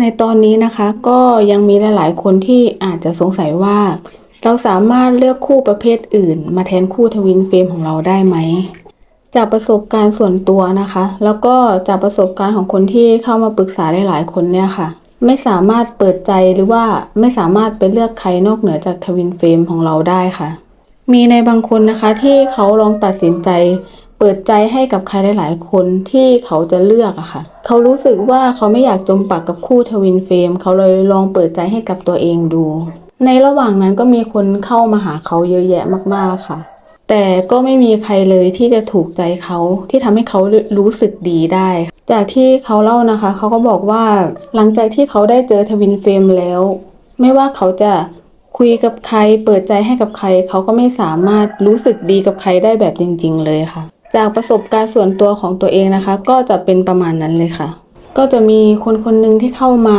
ในตอนนี้นะคะก็ยังมีหลาย ๆ คนที่อาจจะสงสัยว่า เราสามารถเลือกคู่ประเภทอื่น มาแทนคู่ทวินเฟรมของเราได้ไหม จากประสบการณ์ส่วนตัวนะคะ แล้วก็จากประสบการณ์ของคนที่เข้ามาปรึกษาหลาย ๆ คนเนี่ยค่ะ ไม่สามารถเปิดใจหรือว่าไม่สามารถไปเลือกใครนอกเหนือจากทวินเฟรมของเราได้ค่ะ มีในบางคนนะคะที่เขาลองตัดสินใจ เปิดใจให้กับใครหลายๆคนที่เขาจะเลือกอะค่ะ เขารู้สึกว่าเขาไม่อยากจมปักกับคู่ทวินเฟรมเขาเลยลองเปิดใจให้กับตัวเองดู ในระหว่างนั้นก็มีคนเข้ามาหาเขาเยอะแยะมากๆค่ะ แต่ก็ไม่มีใครเลยที่จะถูกใจเขาที่ทำให้เขารู้สึกดีได้ จากที่เขาเล่านะคะ เขาก็บอกว่าหลังจากที่เขาได้เจอทวินเฟรมแล้ว ไม่ว่าเขาจะคุยกับใครเปิดใจให้กับใคร เขาก็ไม่สามารถรู้สึกดีกับใครได้แบบจริง ๆ เลยค่ะ จากประสบการณ์ส่วนตัวของตัวเองนะคะ ก็จะเป็นประมาณนั้นเลยค่ะ ก็จะมีคนคนหนึ่งที่เข้ามา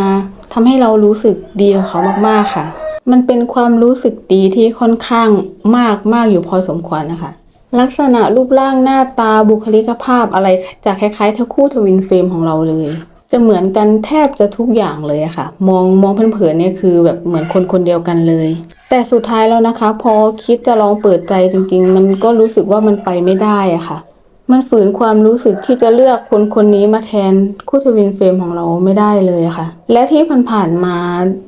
ทำให้เรารู้สึกดีกับเขามากๆค่ะ มันเป็นความรู้สึกดีที่ค่อนข้างมากมากอยู่พอสมควรนะคะ ลักษณะรูปร่างหน้าตาบุคลิกภาพอะไรจะคล้ายๆทั้งคู่ทวินเฟรมของเราเลย จะเหมือนกันแทบจะทุกอย่างเลยอะค่ะ มองมองเผินๆเนี่ยคือแบบเหมือนคนคนเดียวกันเลย แต่สุดท้ายแล้วนะคะ พอคิดจะลองเปิดใจจริง ๆ มันก็รู้สึกว่ามันไปไม่ได้อะค่ะ มันฝืนความรู้สึกที่จะเลือกคนคนนี้มาแทนคู่ทวินเฟรมของเราไม่ได้เลยอะค่ะ และที่ผ่านๆมา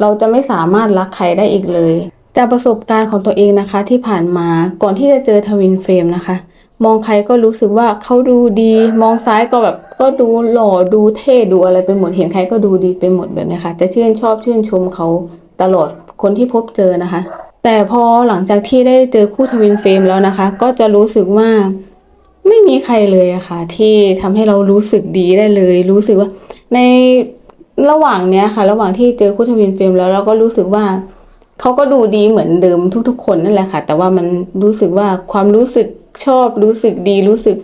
เราจะไม่สามารถรักใครได้อีกเลย จากประสบการณ์ของตัวเองนะคะที่ผ่านมาก่อนที่จะเจอทวินเฟรมนะคะ มองใครก็รู้สึกว่าเขาดูดี มองซ้ายก็แบบก็ดูหล่อดูเท่ดูอะไรไปหมดเห็นใครก็ดูดีไปหมดแบบนี้ค่ะ จะชื่นชอบชื่นชมเขาตลอด คนที่พบเจอนะคะ แต่พอหลังจากที่ได้เจอคู่ทวินเฟรมแล้วนะคะ ก็จะรู้สึกว่าไม่มีใครเลยอะค่ะ ที่ทำให้เรารู้สึกดีได้เลย รู้สึกว่าในระหว่างเนี้ยค่ะ ระหว่างที่เจอคู่ทวินเฟรมแล้วเราก็รู้สึกว่าเขาก็ดูดีเหมือนเดิมทุก ๆ คนนั่นแหละค่ะ แต่ว่ามันรู้สึกว่าความรู้สึกชอบรู้สึกดีรู้สึก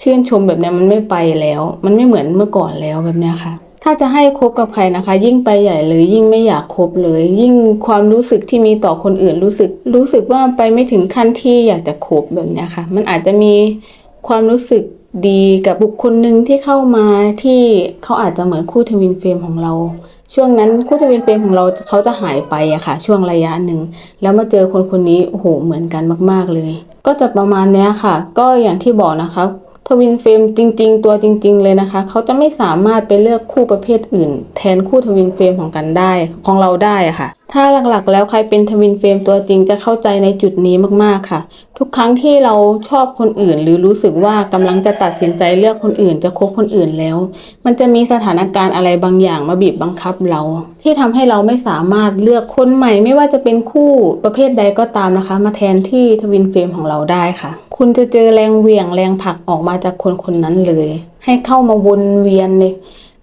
ชื่นชมแบบเนี้ยมันไม่ไปแล้ว มันไม่เหมือนเมื่อก่อนแล้วแบบเนี้ยค่ะ ถ้าจะให้คบกับใครนะคะ ยิ่งไปใหญ่เลยยิ่งไม่อยากคบเลย ยิ่งความรู้สึกที่มีต่อคนอื่นรู้สึก รู้สึกว่าไปไม่ถึงขั้นที่อยากจะคบแบบนี้ค่ะ มันอาจจะมีความรู้สึกดีกับบุคคลหนึ่งที่เข้ามาที่เขาอาจจะเหมือนคู่ทวินเฟรมของเรา ช่วงนั้นคู่ทวินเฟรมของเราเขาจะหายไปอะค่ะ ช่วงระยะหนึ่ง แล้วมาเจอคนคนนี้โอ้โหเหมือนกันมาก ๆเลย ก็จะประมาณนี้ค่ะ ก็อย่างที่บอกนะคะ ทวินเฟรมจริง ๆ ตัวจริง ๆ เลยนะคะ เขาจะไม่สามารถไปเลือกคู่ประเภทอื่น แทนคู่ทวินเฟรมของกันได้ของเราได้ค่ะ ถ้าหลักๆ แล้วใครเป็นทวินเฟรมตัวจริงจะเข้าใจในจุดนี้มากๆค่ะ ทุกครั้งที่เราชอบคนอื่น หรือรู้สึกว่ากำลังจะตัดสินใจเลือกคนอื่น จะคบคนอื่นแล้ว มันจะมีสถานการณ์อะไรบางอย่างมาบีบบังคับเรา ที่ทำให้เราไม่สามารถเลือกคนใหม่ ไม่ว่าจะเป็นคู่ประเภทใดก็ตามนะคะ มาแทนที่ทวินเฟรมของเราได้ค่ะ คุณจะเจอแรงเหวี่ยงแรงผลักออกมาจากคนคนนั้นเลย ให้เข้ามาวนเวียนใน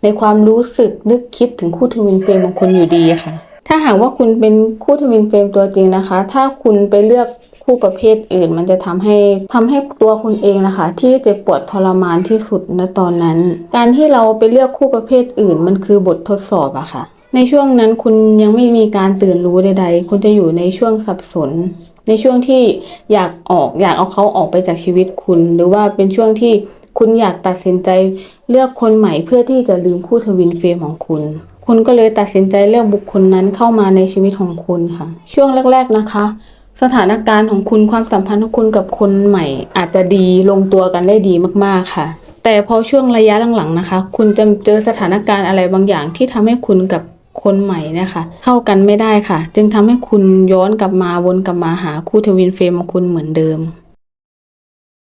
ในความรู้สึกนึกคิดถึงคู่ทวินเฟรมของคุณอยู่ดีค่ะ ถ้าหากว่าคุณเป็นคู่ทวินเฟรมตัวจริงนะคะ ถ้าคุณไปเลือกคู่ประเภทอื่น มันจะทำให้ทำให้ตัวคุณเองนะคะ ที่เจ็บปวดทรมานที่สุดณตอนนั้น การที่เราไปเลือกคู่ประเภทอื่น มันคือบททดสอบอะค่ะ ในช่วงนั้นคุณยังไม่มีการตื่นรู้ใด ๆ คุณจะอยู่ในช่วงสับสน ในช่วงที่อยากออกอยากเอาเขาออกไปจากชีวิตคุณ หรือว่าเป็นช่วงที่คุณอยากตัดสินใจเลือกคนใหม่เพื่อที่จะลืมคู่ทวินเฟรมของคุณ คุณก็เลยตัดสินใจเลือกบุคคลนั้นเข้ามาในชีวิตของคุณค่ะ ช่วงแรก ๆนะคะ สถานการณ์ของคุณความสัมพันธ์ของคุณกับคนใหม่ อาจจะดีลงตัวกันได้ดีมากๆค่ะ แต่พอช่วงระยะหลังๆนะคะ คุณจะเจอสถานการณ์อะไรบางอย่างที่ทำให้คุณกับ คนใหม่เนะคะ เข้ากันไม่ได้ค่ะ จึงทำให้คุณย้อนกลับมาวนกลับมาหาคู่ทวินเฟรมของคุณเหมือนเดิม